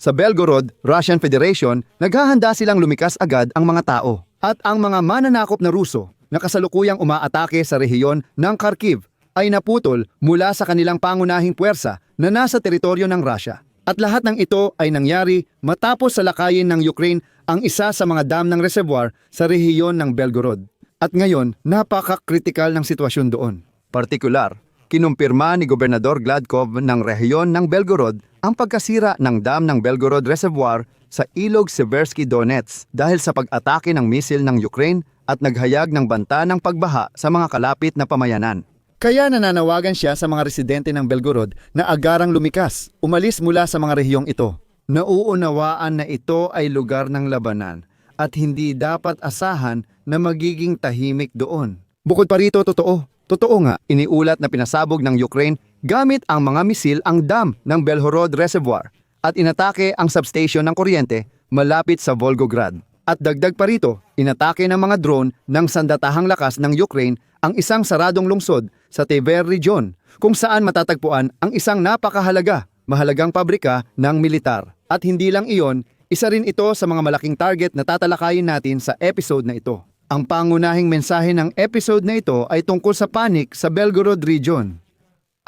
Sa Belgorod, Russian Federation, naghahanda silang lumikas agad ang mga tao. At ang mga mananakop na Ruso na kasalukuyang umaatake sa rehiyon ng Kharkiv ay naputol mula sa kanilang pangunahing puwersa na nasa teritoryo ng Russia. At lahat ng ito ay nangyari matapos salakayin ng Ukraine ang isa sa mga dam ng reservoir sa rehiyon ng Belgorod. At ngayon, napaka-critical ng sitwasyon doon. Partikular, kinumpirma ni Gobernador Gladkov ng rehiyon ng Belgorod ang pagkasira ng dam ng Belgorod Reservoir sa ilog Seversky Donetsk dahil sa pag-atake ng misil ng Ukraine at naghayag ng banta ng pagbaha sa mga kalapit na pamayanan. Kaya nananawagan siya sa mga residente ng Belgorod na agarang lumikas, umalis mula sa mga rehiyong ito. Nauunawaan na ito ay lugar ng labanan at hindi dapat asahan na magiging tahimik doon. Bukod pa rito, totoo. Totoo nga, iniulat na pinasabog ng Ukraine gamit ang mga misil ang dam ng Belhorod Reservoir at inatake ang substation ng kuryente malapit sa Volgograd. At dagdag pa rito, inatake ng mga drone ng sandatahang lakas ng Ukraine ang isang saradong lungsod sa Tver Region kung saan matatagpuan ang isang napakahalaga, mahalagang pabrika ng militar. At hindi lang iyon, isa rin ito sa mga malaking target na tatalakayin natin sa episode na ito. Ang pangunahing mensahe ng episode na ito ay tungkol sa panic sa Belgorod Region.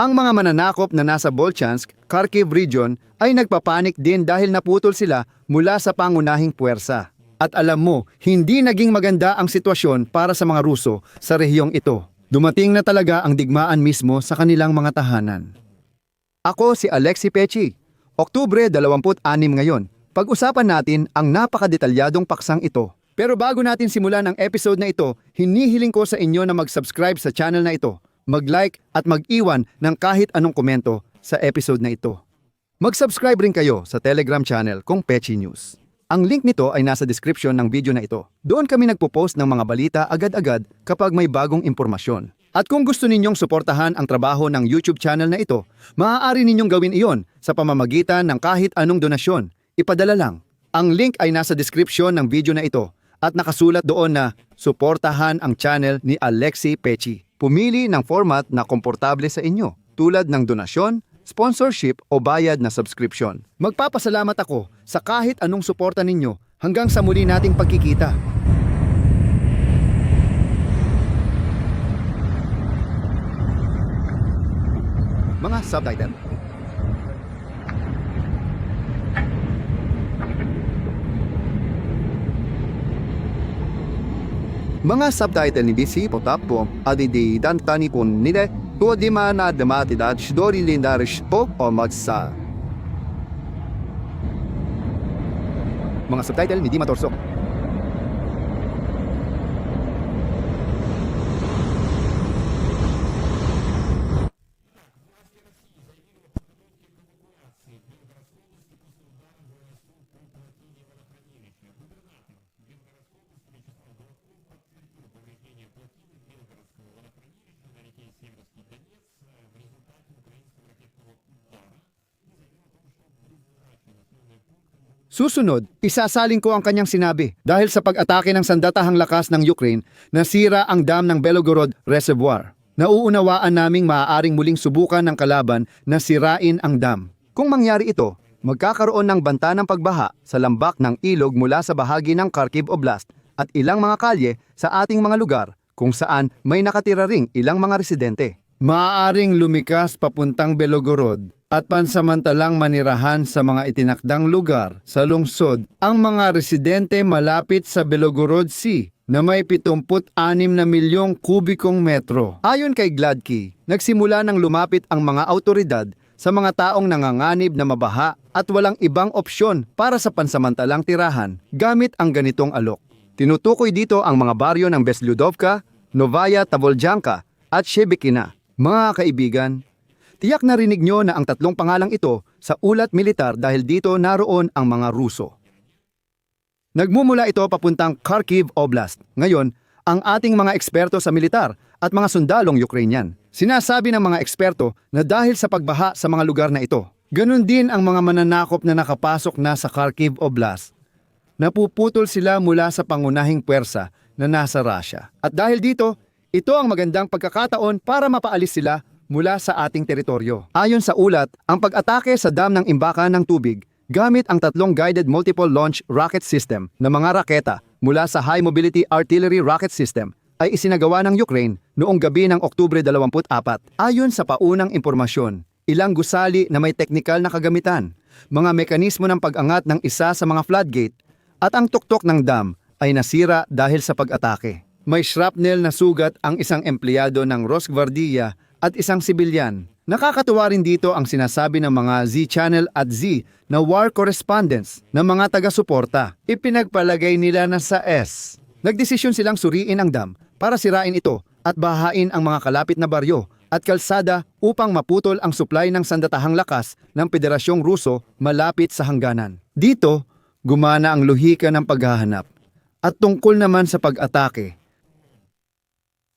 Ang mga mananakop na nasa Bolchansk, Kharkiv region ay nagpapanik din dahil naputol sila mula sa pangunahing puwersa. At alam mo, hindi naging maganda ang sitwasyon para sa mga Ruso sa rehiyong ito. Dumating na talaga ang digmaan mismo sa kanilang mga tahanan. Ako si Alexi Pechi. Oktubre 26 ngayon. Pag-usapan natin ang napakadetalyadong paksang ito. Pero bago natin simulan ang episode na ito, hinihiling ko sa inyo na mag-subscribe sa channel na ito, mag-like at mag-iwan ng kahit anong komento sa episode na ito. Mag-subscribe rin kayo sa Telegram channel kong Pechi News. Ang link nito ay nasa description ng video na ito. Doon kami nagpo-post ng mga balita agad-agad kapag may bagong impormasyon. At kung gusto ninyong suportahan ang trabaho ng YouTube channel na ito, maaari ninyong gawin iyon sa pamamagitan ng kahit anong donasyon. Ipadala lang. Ang link ay nasa description ng video na ito at nakasulat doon na suportahan ang channel ni Alexi Pechi. Pumili ng format na komportable sa inyo tulad ng donasyon, sponsorship o bayad na subscription. Magpapasalamat ako sa kahit anong suporta ninyo hanggang sa muli nating pagkikita. Mga subtitle. Mga subtitle ni BC Potapo adidi dantani pun nide tuwa di mana damati dat shidori lindarish po o magsa. Mga subtitle ni Dima Torso. Susunod, isasalin ko ang kanyang sinabi dahil sa pag-atake ng sandatahang lakas ng Ukraine, nasira ang dam ng Belgorod Reservoir. Nauunawaan naming maaaring muling subukan ng kalaban na sirain ang dam. Kung mangyari ito, magkakaroon ng banta ng pagbaha sa lambak ng ilog mula sa bahagi ng Kharkiv Oblast at ilang mga kalye sa ating mga lugar kung saan may nakatira ring ilang mga residente. Maaaring lumikas papuntang Belgorod at pansamantalang manirahan sa mga itinakdang lugar sa lungsod ang mga residente malapit sa Belgorod Sea na may 76 na milyong kubikong metro. Ayon kay Gladkey, nagsimula nang lumapit ang mga autoridad sa mga taong nanganganib na mabaha at walang ibang opsyon para sa pansamantalang tirahan gamit ang ganitong alok. Tinutukoy dito ang mga baryo ng Beslyudovka, Novaya Tavoljanka at Shebekina. Mga kaibigan, Tiyak narinig nyo na ang tatlong pangalang ito sa ulat militar dahil dito naroon ang mga Ruso. Nagmumula ito papuntang Kharkiv Oblast. Ngayon, ang ating mga eksperto sa militar at mga sundalong Ukrainian. Sinasabi ng mga eksperto na dahil sa pagbaha sa mga lugar na ito, ganun din ang mga mananakop na nakapasok na sa Kharkiv Oblast. Napuputol sila mula sa pangunahing puwersa na nasa Russia. At dahil dito, ito ang magandang pagkakataon para mapaalis sila mula sa ating teritoryo. Ayon sa ulat, ang pag-atake sa dam ng imbakan ng tubig gamit ang tatlong guided multiple launch rocket system na mga raketa mula sa High Mobility Artillery Rocket System ay isinagawa ng Ukraine noong gabi ng Oktubre 24. Ayon sa paunang impormasyon, ilang gusali na may teknikal na kagamitan, mga mekanismo ng pag-angat ng isa sa mga floodgate at ang tuktok ng dam ay nasira dahil sa pag-atake. May shrapnel na sugat ang isang empleyado ng Rosgvardia at isang sibilyan. Nakakatuwa rin dito ang sinasabi ng mga Z-Channel at Z na war correspondents ng mga taga-suporta. Ipinagpalagay nila na sa S. Nagdesisyon silang suriin ang dam para sirain ito at bahain ang mga kalapit na baryo at kalsada upang maputol ang supply ng sandatahang lakas ng Pederasyong Ruso malapit sa hangganan. Dito, gumana ang luhika ng paghahanap. At tungkol naman sa pag-atake,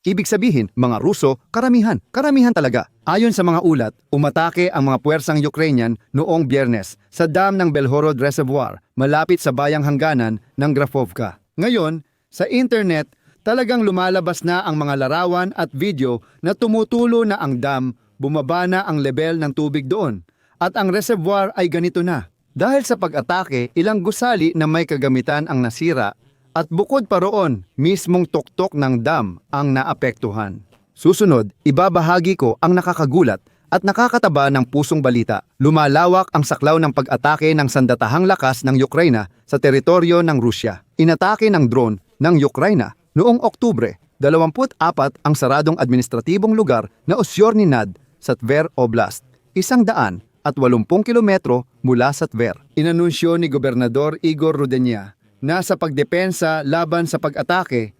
Ibig sabihin, mga Ruso, karamihan, karamihan talaga. Ayon sa mga ulat, umatake ang mga puwersang Ukrainian noong biyernes sa dam ng Belhorod Reservoir malapit sa bayang hangganan ng Grafovka. Ngayon, sa internet, talagang lumalabas na ang mga larawan at video na tumutulo na ang dam, bumaba na ang level ng tubig doon, at ang reservoir ay ganito na. Dahil sa pag-atake, ilang gusali na may kagamitan ang nasira at bukod pa roon, mismong tuktok ng dam ang naapektuhan. Susunod, ibabahagi ko ang nakakagulat at nakakataba ng pusong balita. Lumalawak ang saklaw ng pag-atake ng sandatahang lakas ng Ukraina sa teritoryo ng Rusya. Inatake ng drone ng Ukraina noong Oktubre 24 ang saradong administratibong lugar na Osyorninad sa Tver Oblast. Isang daan at 80 kilometro mula sa Tver. Inanunsyo ni Gobernador Igor Rudenya na sa pagdepensa laban sa pag-atake,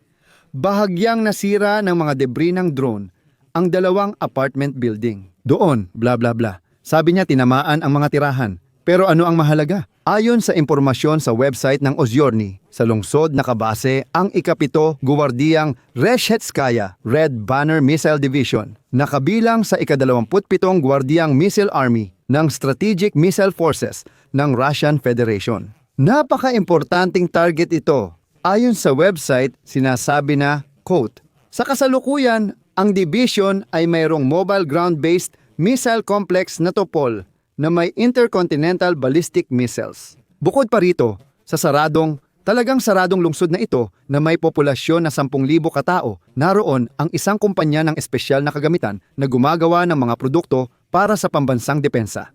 bahagyang nasira ng mga debris ng drone ang dalawang apartment building. Doon, bla bla bla. Sabi niya tinamaan ang mga tirahan. Pero ano ang mahalaga? Ayon sa impormasyon sa website ng Ozyorny, sa lungsod nakabase ang ikapito guwardiyang Reshetskaya Red Banner Missile Division, nakabilang sa ikadalawamputpitong Guardiang Missile Army ng Strategic Missile Forces ng Russian Federation. Napaka-importanting target ito. Ayon sa website, sinasabi na, quote, Sa kasalukuyan, ang division ay mayroong mobile ground-based missile complex na Topol na may intercontinental ballistic missiles. Bukod pa rito, sa saradong, talagang saradong lungsod na ito na may populasyon na 10,000 katao, naroon ang isang kumpanya ng espesyal na kagamitan na gumagawa ng mga produkto para sa pambansang depensa.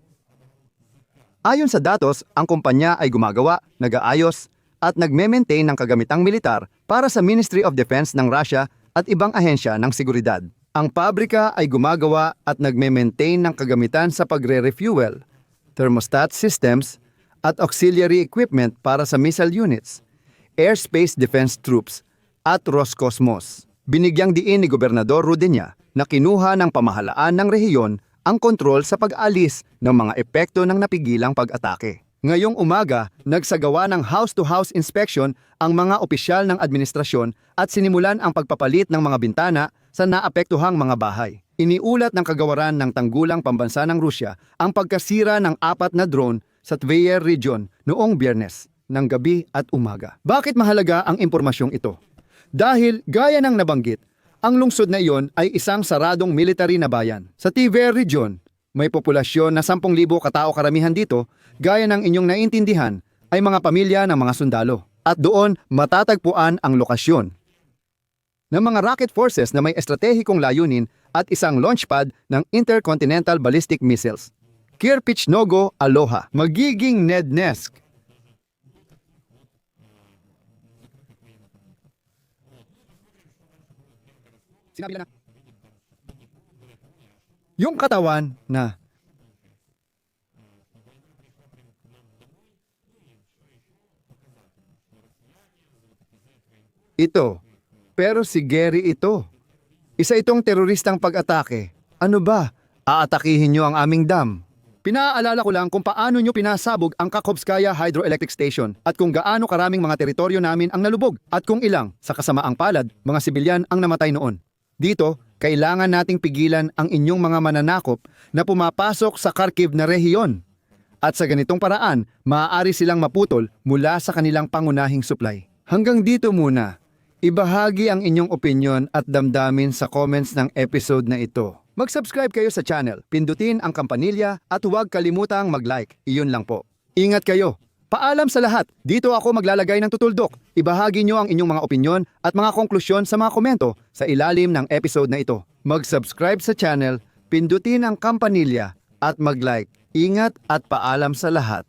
Ayon sa datos, ang kumpanya ay gumagawa, nag-aayos, at nagme-maintain ng kagamitang militar para sa Ministry of Defense ng Russia at ibang ahensya ng seguridad. Ang pabrika ay gumagawa at nagme-maintain ng kagamitan sa pagre-refuel, thermostat systems, at auxiliary equipment para sa missile units, airspace defense troops, at Roscosmos. Binigyang diin ni Gobernador Rudenya na kinuha ng pamahalaan ng rehiyon ang kontrol sa pag-alis ng mga epekto ng napigilang pag-atake. Ngayong umaga, nagsagawa ng house-to-house inspection ang mga opisyal ng administrasyon at sinimulan ang pagpapalit ng mga bintana sa naapektuhang mga bahay. Iniulat ng kagawaran ng tanggulang pambansa ng Rusya ang pagkasira ng apat na drone sa Tver region noong biyernes ng gabi at umaga. Bakit mahalaga ang impormasyong ito? Dahil gaya ng nabanggit, ang lungsod na iyon ay isang saradong military na bayan. Sa Tver region, may populasyon na 10,000 katao karamihan dito, gaya ng inyong naintindihan, ay mga pamilya ng mga sundalo. At doon matatagpuan ang lokasyon ng mga rocket forces na may estratehikong layunin at isang launchpad ng intercontinental ballistic missiles. Kirpichnogo Aloha, magiging Nednesk. Sinabi na yung katawan na ito. Pero si Gary ito. Isa itong teroristang pag-atake. Ano ba? Aatakihin nyo ang aming dam. Pinaalala ko lang kung paano nyo pinasabog ang Kakhovskaya Hydroelectric Station at kung gaano karaming mga teritoryo namin ang nalubog at kung ilang, sa kasamaang palad, mga sibilyan ang namatay noon. Dito, kailangan nating pigilan ang inyong mga mananakop na pumapasok sa Kharkiv na rehiyon. At sa ganitong paraan, maaari silang maputol mula sa kanilang pangunahing supply. Hanggang dito muna. Ibahagi ang inyong opinion at damdamin sa comments ng episode na ito. Mag-subscribe kayo sa channel, pindutin ang kampanilya at huwag kalimutang mag-like. Iyon lang po. Ingat kayo. Paalam sa lahat. Dito ako maglalagay ng tutuldok. Ibahagi nyo ang inyong mga opinyon at mga konklusyon sa mga komento sa ilalim ng episode na ito. Mag-subscribe sa channel, pindutin ang kampanilya at mag-like. Ingat at paalam sa lahat.